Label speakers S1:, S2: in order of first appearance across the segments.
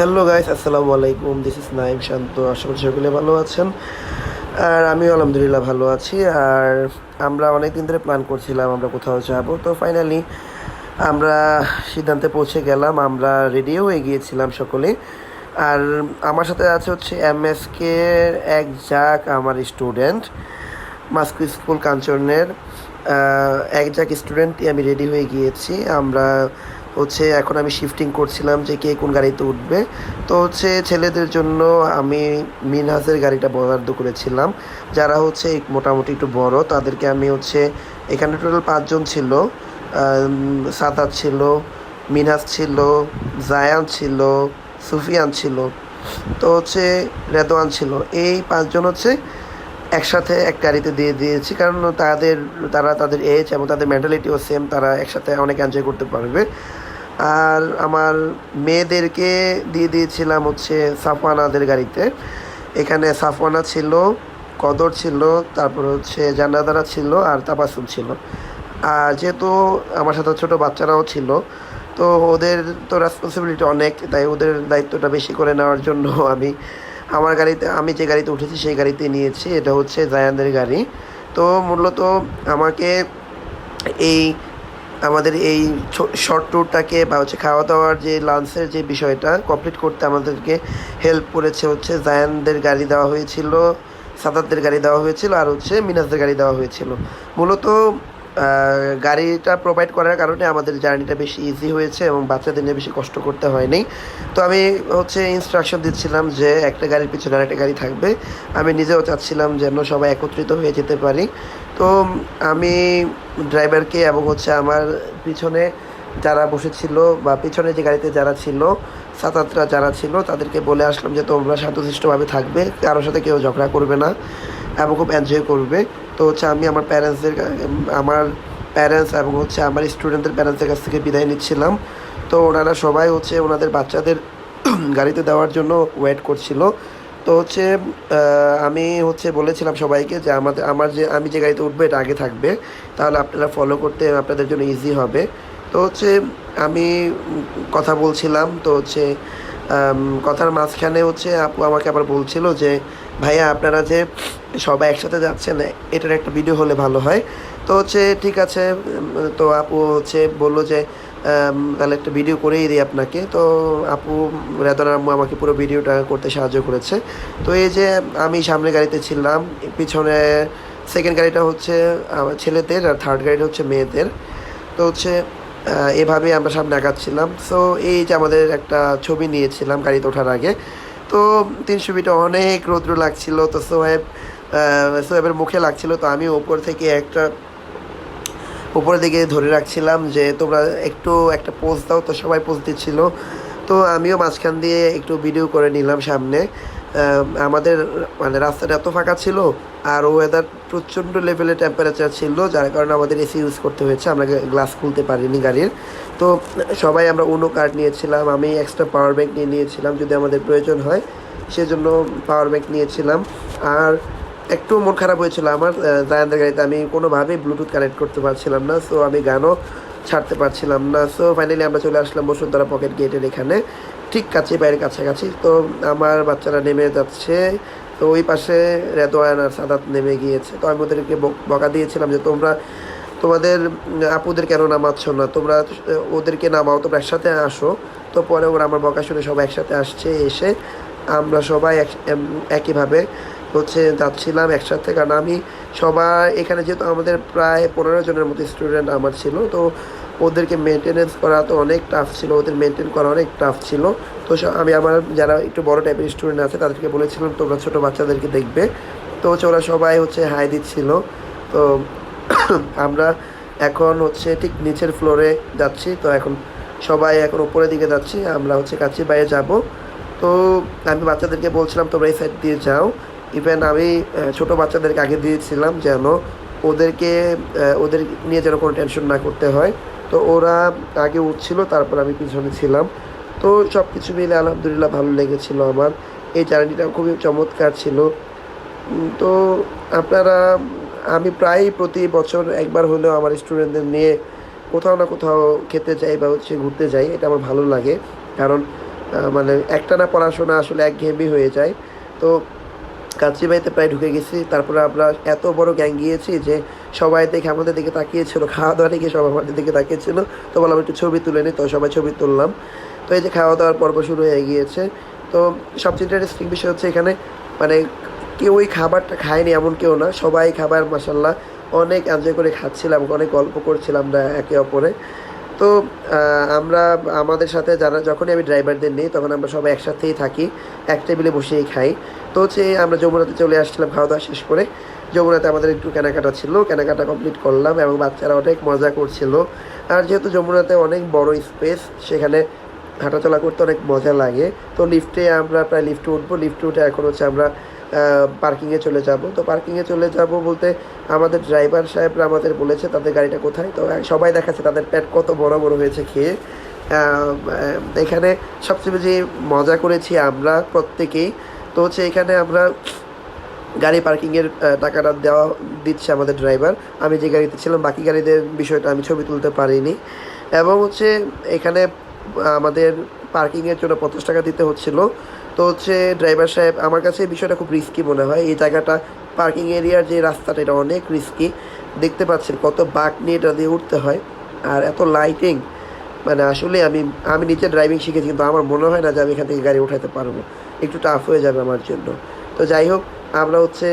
S1: Hello guys আসসালামু আলাইকুম this is Naim Shanto আশা করি সকলে ভালো আছেন। আর আমিও আলহামদুলিল্লাহ ভালো আছি, আর আমরা অনেক দিন ধরে প্ল্যান করছিলাম আমরা কোথাও যাব। তো ফাইনালি আমরা সিদ্ধান্তে পৌঁছে গেলাম, আমরা রেডিও হয়ে গিয়েছিলাম সকলে। আর আমার সাথে আছে হচ্ছে এম এস কে এক জাক আমার স্টুডেন্ট মাস্কু স্কুল কাঞ্চনের এক জাক স্টুডেন্টই আমি রেডি হয়ে গিয়েছি, আমরা হচ্ছে এখন আমি শিফটিং করছিলাম যে কে কোন গাড়িতে উঠবে। তো হচ্ছে ছেলেদের জন্য আমি মিনহাসের গাড়িটা বরাদ্দ করেছিলাম। যারা হচ্ছে মোটামুটি একটু বড়, তাদেরকে আমি হচ্ছে এখানে টোটাল পাঁচজন ছিল। সাদাত ছিল মিনহাস ছিল, জায়ান ছিল, সুফিয়ান ছিল, তো হচ্ছে রেদওয়ান ছিল। এই পাঁচজন হচ্ছে একসাথে এক গাড়িতে দিয়ে দিয়েছি, কারণ তাদের, তারা তাদের এজ এবং তাদের মেন্টালিটিও সেম তারা একসাথে অনেক এনজয় করতে পারবে। আর আমার মেয়েদেরকে দিয়ে দিয়েছিলাম হচ্ছে সাফওয়ানাদের গাড়িতে। এখানে সাফওয়ানা ছিল, কদর ছিল, তারপর হচ্ছে জান্নাদারা ছিল আর তাবাসুম ছিল। আর যেহেতু আমার সাথে ছোট বাচ্চারাও ছিল, তো ওদের তো রেসপন্সিবিলিটি অনেক, তাই ওদের দায়িত্বটা বেশি করে নেওয়ার জন্য আমি আমার গাড়িতে, আমি যে গাড়িতে উঠেছি সেই গাড়িতে নিয়েছি, এটা হচ্ছে জায়ানদের গাড়ি। তো মূলত আমাকে এই আমাদের এই শর্ট ট্যুরটাকে বা হচ্ছে খাওয়া দাওয়ার যে লাঞ্চের যে বিষয়টা কমপ্লিট করতে আমাদেরকে হেল্প করেছে হচ্ছে জায়ানদের গাড়ি দেওয়া হয়েছিল, সাদাতদের গাড়ি দেওয়া হয়েছিল আর হচ্ছে মিনাসদের গাড়ি দেওয়া হয়েছিল। মূলত গাড়িটা প্রোভাইড করার কারণে আমাদের জার্নিটা বেশি ইজি হয়েছে এবং বাচ্চাদের নিয়ে বেশি কষ্ট করতে হয়নি। তো আমি হচ্ছে ইনস্ট্রাকশন দিচ্ছিলাম যে একটা গাড়ির পিছনে আরেকটা গাড়ি থাকবে। আমি নিজেও চাচ্ছিলাম যেন সবাই একত্রিত হয়ে যেতে পারি। তো আমি ড্রাইভারকে এবং হচ্ছে আমার পিছনে যারা বসেছিল বা পিছনে যে গাড়িতে যারা ছিল সাত আটরা যারা ছিল, তাদেরকে বলে আসলাম যে তোমরা শান্তশিষ্টভাবে থাকবে, কারোর সাথে কেউ ঝগড়া করবে না এবং খুব এনজয় করবে। তো হচ্ছে আমি আমার প্যারেন্টসদের আমার প্যারেন্টস এবং হচ্ছে আমার স্টুডেন্টদের প্যারেন্টসদের কাছ থেকে বিদায় নিচ্ছিলাম। তো ওনারা সবাই হচ্ছে ওনাদের বাচ্চাদের গাড়িতে দেওয়ার জন্য ওয়েট করছিল। তো হচ্ছে আমি হচ্ছে বলেছিলাম সবাইকে যে আমাদের, আমার যে, আমি যে গাড়িতে উঠবো এটা আগে থাকবে। তাহলে আপনারা ফলো করতে আপনাদের জন্য ইজি হবে। তো হচ্ছে, আমি কথা বলছিলাম, তো হচ্ছে কথার মাঝখানে হচ্ছে আপু আমাকে আবার বলছিল যে, ভাইয়া, আপনারা যে সবাই একসাথে যাচ্ছেন, এটার একটা ভিডিও হলে ভালো হয়। তো হচ্ছে, ঠিক আছে তো আপু হচ্ছে বলল যে তাহলে একটা ভিডিও করেই দিই আপনাকে। তো আপু রেদন আম্মু আমাকে পুরো ভিডিওটা করতে সাহায্য করেছে। তো এই যে আমি সামনে গাড়িতে ছিলাম পিছনে সেকেন্ড গাড়িটা হচ্ছে আমার ছেলেদের আর থার্ড গাড়িটা হচ্ছে মেয়েদের। তো হচ্ছে আহ, এভাবে আমরা সামনে আগাচ্ছিলাম। সো এই যে আমাদের একটা ছবি নিয়েছিলাম গাড়িতে ওঠার আগে। তো তিন ছবিটা অনেক রৌদ্র লাগছিল। তো সোহেব সোহেবের মুখে লাগছিল। তো আমি ওপর থেকে একটা উপরের দিকে ধরে রাখছিলাম যে তোমরা একটু একটা পোজ দাও, তো সবাই পোজ দিচ্ছিল। তো আমিও মাঝখান দিয়ে একটু ভিডিও করে নিলাম সামনে। আমাদের মানে রাস্তাটা এত ফাঁকা ছিল আর ওয়েদার প্রচণ্ড লেভেলে টেম্পারেচার ছিল, যার কারণে আমাদের এসি ইউজ করতে হয়েছে। আমরা গ্লাস খুলতে পারিনি গাড়ির। তো সবাই আমরা উনো কার্ড নিয়েছিলাম, আমি এক্সট্রা পাওয়ার ব্যাংক নিয়ে নিয়েছিলাম যদি আমাদের প্রয়োজন হয়। সেজন্য পাওয়ার ব্যাংক নিয়েছিলাম। আর একটু মন খারাপ হয়েছিল আমার জায়ানদের গাড়িতে আমি কোনোভাবেই ব্লুটুথ কানেক্ট করতে পারছিলাম না সো আমি গানও ছাড়তে পারছিলাম না সো ফাইনালি আমরা চলে আসলাম বসুন্ধরা পকেট গেটের এখানে, ঠিক কাছে, বাইরের কাছাকাছি, তো আমার বাচ্চারা নেমে যাচ্ছে, তো ওই পাশে রেদোয়ান আর সাদাত নেমে গিয়েছে, তো আমি ওদেরকে বক- দিয়েছিলাম যে তোমরা, তোমাদের আপুদের কেন নামাচ্ছ না, তোমরা ওদেরকে নামাও, তোমরা একসাথে আসো, তো পরে ওরা আমার বকা শুনে সবাই একসাথে আসছে, এসে আমরা সবাই এক- একইভাবে হচ্ছে যাচ্ছিলাম একসাথে, কারণ আমি সবাই এখানে যেহেতু আমাদের প্রায় পনেরো জনের মতো স্টুডেন্ট আমার ছিল, তো ওদেরকে মেনটেনেন্স করা তো অনেক টাফ ছিল, ওদের মেনটেন করা অনেক টাফ ছিল। তো আমি আমার যারা একটু বড় টাইপের স্টুডেন্ট আছে, তাদেরকে বলেছিলাম, তোমরা ছোটো বাচ্চাদেরকে দেখবে। তো হচ্ছে ওরা সবাই হচ্ছে হাই দিচ্ছিল। তো আমরা এখন হচ্ছে ঠিক নিচের ফ্লোরে যাচ্ছি, তো এখন সবাই এখন উপরের দিকে যাচ্ছি, আমরা হচ্ছে কাছে বাইরে যাব। তো আমি বাচ্চাদেরকে বলছিলাম, তোমরা এই সাইড দিয়ে যাও। ইভেন আমি ছোট বাচ্চাদেরকে আগে দিয়েছিলাম যেন ওদেরকে ওদের নিয়ে যেন কোনো টেনশন না করতে হয়। তো ওরা আগে উঠছিল, তারপর আমি পিছনে ছিলাম। তো সব কিছু মিলে আলহামদুলিল্লাহ ভালো লেগেছিল আমার। এই জার্নিটা খুবই চমৎকার ছিল। তো আপনারা, আমি প্রায় প্রতি বছর একবার হলেও আমার স্টুডেন্টদের নিয়ে কোথাও না কোথাও খেতে যাই বা হচ্ছে ঘুরতে যাই, এটা আমার ভালো লাগে। কারণ মানে একটানা পড়াশোনা আসলে একঘেয়েমি হয়ে যায়। তো কাঞ্চিবাইতে প্রায় ঢুকে গেছি। তারপরে আমরা এত বড় গ্যাং গিয়েছি যে সবাই দেখে আমাদের দিকে তাকিয়েছিল খাওয়া দাওয়া দেখে সবাই আমাদের দিকে তাকিয়েছিল। তো বললাম, একটু ছবি তুলে নিই তো সবাই ছবি তুললাম। তো এই যে খাওয়া দাওয়ার পর্ব শুরু হয়ে গিয়েছে। তো সবচেয়ে ইন্টারেস্টিং বিষয় হচ্ছে এখানে মানে কেউ ওই খাবারটা খায়নি এমন কেউ না। সবাই খাবার মাসাল্লাহ অনেক এনজয় করে খাচ্ছিলাম, অনেক গল্প করছিলাম আমরা একে অপরে তো আমরা আমাদের সাথে যারা যখনই আমি ড্রাইভারদের নিই, তখন আমরা সবাই একসাথেই থাকি। এক টেবিলে বসেই খাই। তো হচ্ছে, আমরা যমুনাতে চলে আসছিলাম খাওয়া দাওয়া শেষ করে। যমুনাতে আমাদের একটু কেনাকাটা ছিল। কেনাকাটা কমপ্লিট করলাম এবং বাচ্চারা অনেক মজা করছিল। আর যেহেতু যমুনাতে অনেক বড় স্পেস সেখানে হাঁটাচলা করতে অনেক মজা লাগে। তো লিফটে আমরা প্রায় লিফটে উঠবো। লিফটে উঠে এখন হচ্ছে আমরা পার্কিংয়ে চলে যাব। তো পার্কিংয়ে চলে যাব বলতে আমাদের ড্রাইভার সাহেবরা আমাদের বলেছে, তাদের গাড়িটা কোথায়? তো সবাই দেখাচ্ছে তাদের প্যাট কত বড় বড় হয়েছে খেয়ে। এখানে সবচেয়ে বেশি মজা করেছি আমরা প্রত্যেকেই। তো হচ্ছে এখানে আমরা গাড়ি পার্কিংয়ের টাকাটা দেওয়া দিচ্ছে আমাদের ড্রাইভার আমি যে গাড়িতে ছিলাম, বাকি গাড়িদের বিষয়টা আমি ছবি তুলতে পারিনি। এবং হচ্ছে এখানে আমাদের পার্কিংয়ের জন্য পঞ্চাশ টাকা দিতে হচ্ছিল। তো হচ্ছে ড্রাইভার সাহেব, আমার কাছে এই বিষয়টা খুব রিস্কি মনে হয়। এই জায়গাটা, পার্কিং এরিয়ার যে রাস্তাটা, এটা অনেক রিস্কি দেখতে পাচ্ছেন কত বাঁক নিয়ে এটা দিয়ে উঠতে হয়। আর এত লাইটিং মানে আসলে আমি আমি নিচে ড্রাইভিং শিখেছি, কিন্তু আমার মনে হয় না যে আমি এখান থেকে গাড়ি উঠাতে পারব। একটু টাফ হয়ে যাবে আমার জন্য। তো যাই হোক, আমরা হচ্ছে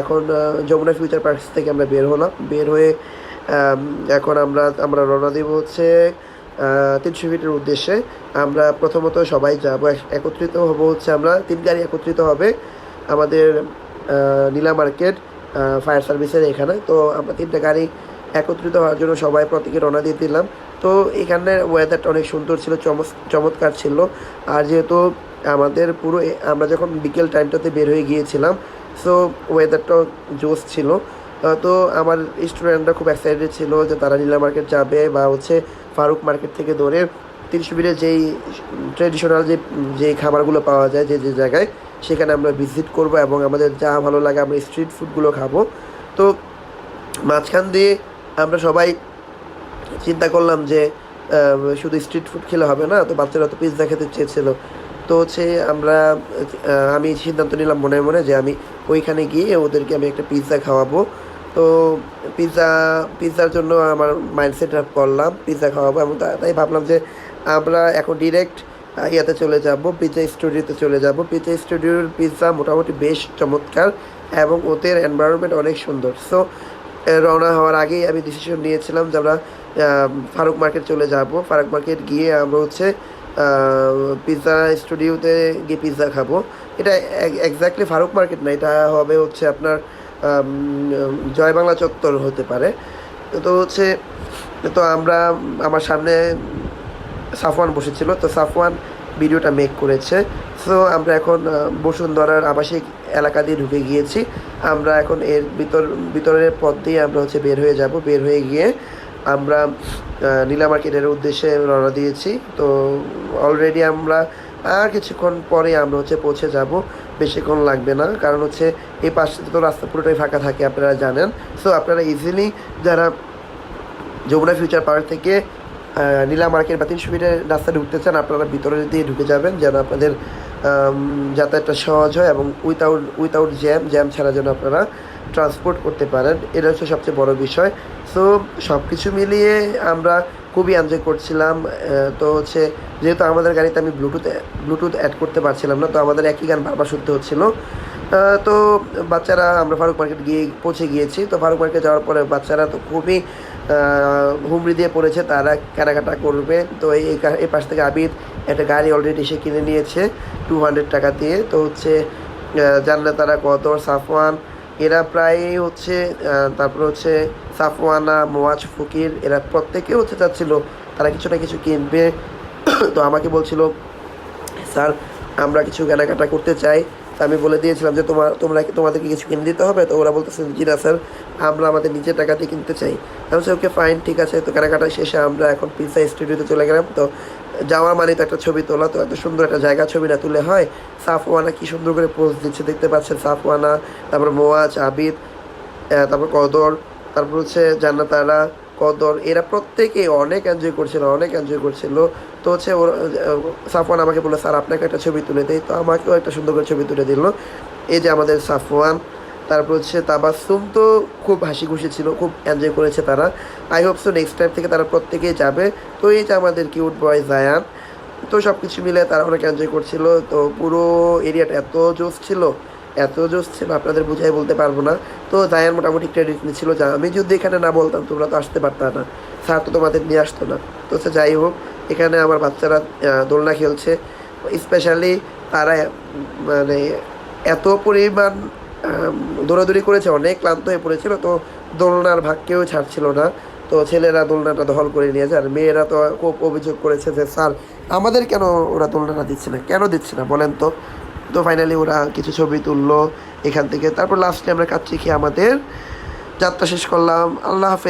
S1: এখন যমুনা ফিউচার পার্কস থেকে আমরা বের হলাম। বের হয়ে এখন আমরা আমরা রওনা দেব হচ্ছে তিনশো ফিটের উদ্দেশ্যে আমরা প্রথমত সবাই যাব। একত্রিত হব হচ্ছে আমরা। তিন গাড়ি একত্রিত হবে আমাদের নীলা মার্কেট ফায়ার সার্ভিসের এখানে। তো আমরা তিনটা গাড়ি একত্রিত হওয়ার জন্য সবাই প্রত্যেকে রওনা দিয়ে দিলাম। তো এখানে ওয়েদারটা অনেক সুন্দর ছিল, চমৎ- চমৎকার ছিল। আর যেহেতু আমাদের পুরো আমরা যখন বিকেল টাইমটাতে বের হয়ে গিয়েছিলাম সো ওয়েদারটাও জোস ছিল। তো আমার স্টুডেন্টরা খুব এক্সাইটেড ছিল যে তারা নীলা মার্কেট যাবে বা হচ্ছে ফারুক মার্কেট থেকে ধরে তিনশো বিলের যেই ট্রেডিশনাল যে যে খাবারগুলো পাওয়া যায় যে যে জায়গায়, সেখানে আমরা ভিজিট করব এবং আমাদের যা ভালো লাগে আমরা স্ট্রিট ফুডগুলো খাব। তো মাঝখান দিয়ে আমরা সবাই চিন্তা করলাম যে শুধু স্ট্রিট ফুড খেলে হবে না, তো বাচ্চারা তো পিৎজা খেতে চেয়েছিল। তো হচ্ছে আমরা আমি সিদ্ধান্ত নিলাম মনে মনে যে আমি ওইখানে গিয়ে ওদেরকে আমি একটা পিৎজা খাওয়াবো। তো পিৎজা পিৎজার জন্য আমার মাইন্ড সেট আপ করলাম পিৎজা খাওয়াবো এবং তাই ভাবলাম যে আমরা এখন ডিরেক্ট ইয়াতে চলে যাব পিৎজা স্টুডিওতে চলে যাব। পিৎজা স্টুডিওর পিৎজা মোটামুটি বেশ চমৎকার এবং ওদের এনভায়রনমেন্ট অনেক সুন্দর। সো রওনা হওয়ার আগেই আমি ডিসিশন নিয়েছিলাম যে আমরা ফারুক মার্কেট চলে যাব। ফারুক মার্কেট গিয়ে আমরা হচ্ছে পিৎজা স্টুডিওতে গিয়ে পিৎজা খাব। এটা এক্স্যাক্টলি ফারুক মার্কেট না, এটা হবে হচ্ছে আপনার জয় বাংলা চত্বর হতে পারে। তো হচ্ছে, তো আমরা আমার সামনে সাফওয়ান বসেছিল, তো সাফওয়ান ভিডিওটা মেক করেছে। সো আমরা এখন বসুন্ধরার আবাসিক এলাকা দিয়ে ঢুকে গিয়েছি। আমরা এখন এর ভিতর, ভিতরের পথ দিয়ে আমরা হচ্ছে বের হয়ে যাব। বের হয়ে গিয়ে আমরা নীলা মার্কেটের উদ্দেশ্যে রওনা দিয়েছি। তো অলরেডি আমরা আর কিছুক্ষণ পরে আমরা হচ্ছে পৌঁছে যাব। বেশিক্ষণ লাগবে না, কারণ হচ্ছে এই পাশে তো রাস্তা পুরোটাই ফাঁকা থাকে, আপনারা জানেন। সো আপনারা ইজিলি যারা যমুনা ফিউচার পার্ক থেকে নীলা মার্কেট বা তিনশো মিটার রাস্তা ঢুকতে চান, আপনারা ভিতরে দিয়ে ঢুকে যাবেন, যেন আপনাদের যাতায়াতটা সহজ হয় এবং উইথাউট উইথাউট জ্যাম জ্যাম ছাড়া যেন আপনারা ট্রান্সপোর্ট করতে পারেন। এটা হচ্ছে সবচেয়ে বড় বিষয়। সো সব কিছু মিলিয়ে আমরা খুবই এনজয় করছিলাম তো হচ্ছে যেহেতু আমাদের গাড়িতে আমি ব্লুটুথ ব্লুটুথ অ্যাড করতে পারছিলাম না, তো আমাদের একই গান বারবার শুনতে হচ্ছিল। তো বাচ্চারা, আমরা ফারুক মার্কেট গিয়ে পৌঁছে গিয়েছি, তো ফারুক মার্কেট যাওয়ার পরে বাচ্চারা তো খুবই হুমড়ি দিয়ে পড়েছে, তারা কেনাকাটা করবে। তো এই এই পাশ থেকে আবির একটা গাড়ি অলরেডি সে কিনে নিয়েছে টু হান্ড্রেড টাকা দিয়ে। তো হচ্ছে জানলে তারা কত, সাফওয়ান, এরা প্রায় হচ্ছে তারপর হচ্ছে সাফওয়ানা, মোয়াজ, ফকির, এরা প্রত্যেকে হচ্ছে চাচ্ছিল তারা কিছু না কিছু কিনবে। তো আমাকে বলছিল, স্যার, আমরা কিছু কেনাকাটা করতে চাই। তো আমি বলে দিয়েছিলাম যে তোমার তোমরা তোমাদেরকে কিছু কিনে দিতে হবে? তো ওরা বলতেছে জি না, স্যার, আমরা আমাদের নিজের টাকা দিয়ে কিনতে চাই। আমি ওকে, ফাইন, ঠিক আছে। তো কেনাকাটা শেষে আমরা এখন পিৎজা স্টুডিওতে চলে গেলাম। তো যাওয়ার মানে তো একটা ছবি তোলা, তো এত সুন্দর একটা জায়গা ছবি না তুলে হয়। সাফওয়ানা কি সুন্দর করে পোস্ট দিচ্ছে, দেখতে পাচ্ছেন সাফওয়ানা, তারপর মোয়াজ, আবিদ তারপর কদর তারপর হচ্ছে জান্নাতারা কদর, এরা প্রত্যেকে অনেক এনজয় করছিল, অনেক এনজয় করছিল। তো হচ্ছে ওর, সাফওয়ান আমাকে বলল, স্যার, আপনাকে একটা ছবি তুলে দেয় তো আমাকেও একটা সুন্দর করে ছবি তুলে দিল। এই যে আমাদের সাফওয়ান, তারপর হচ্ছে তাবাসুম তো খুব হাসি খুশি ছিল, খুব এনজয় করেছে তারা। I hope so next time থেকে তারা প্রত্যেকেই যাবে। তো এই যে আমাদের কিউট বয় জায়ান তো সব কিছু মিলে তারা অনেক এনজয় করছিল। তো পুরো এরিয়াটা এত জোস ছিল। এত জোস ছিল, আপনাদের বুঝাই বলতে পারব না। তো জায়ান মোটামুটি ক্রেডিট নিচ্ছিল যা আমি যদি এখানে না বলতাম, তোমরা তো আসতে পারতা না। স্যার তো তোমাদের নিয়ে আসতো না। তো সে যাই হোক, এখানে আমার বাচ্চারা দোলনা খেলছে। স্পেশালি তারা মানে এত পরিমাণ দৌড়াদৌড়ি করেছে, অনেক ক্লান্ত হয়ে পড়েছিল। তো দোলনার ভাগ কেউ ছাড়ছিল না। তো ছেলেরা দোলনাটা দখল করে নিয়েছে আর মেয়েরা তো খুব অভিযোগ করেছে যে, স্যার, আমাদের কেন ওরা দোলনাটা দিচ্ছে না? কেন দিচ্ছে না? বলেন তো। তো ফাইনালি ওরা কিছু ছবি তুললো এখান থেকে। তারপর লাস্টে আমরা কাচ্চি খেয়ে আমাদের যাত্রা শেষ করলাম। আল্লাহ হাফেজ।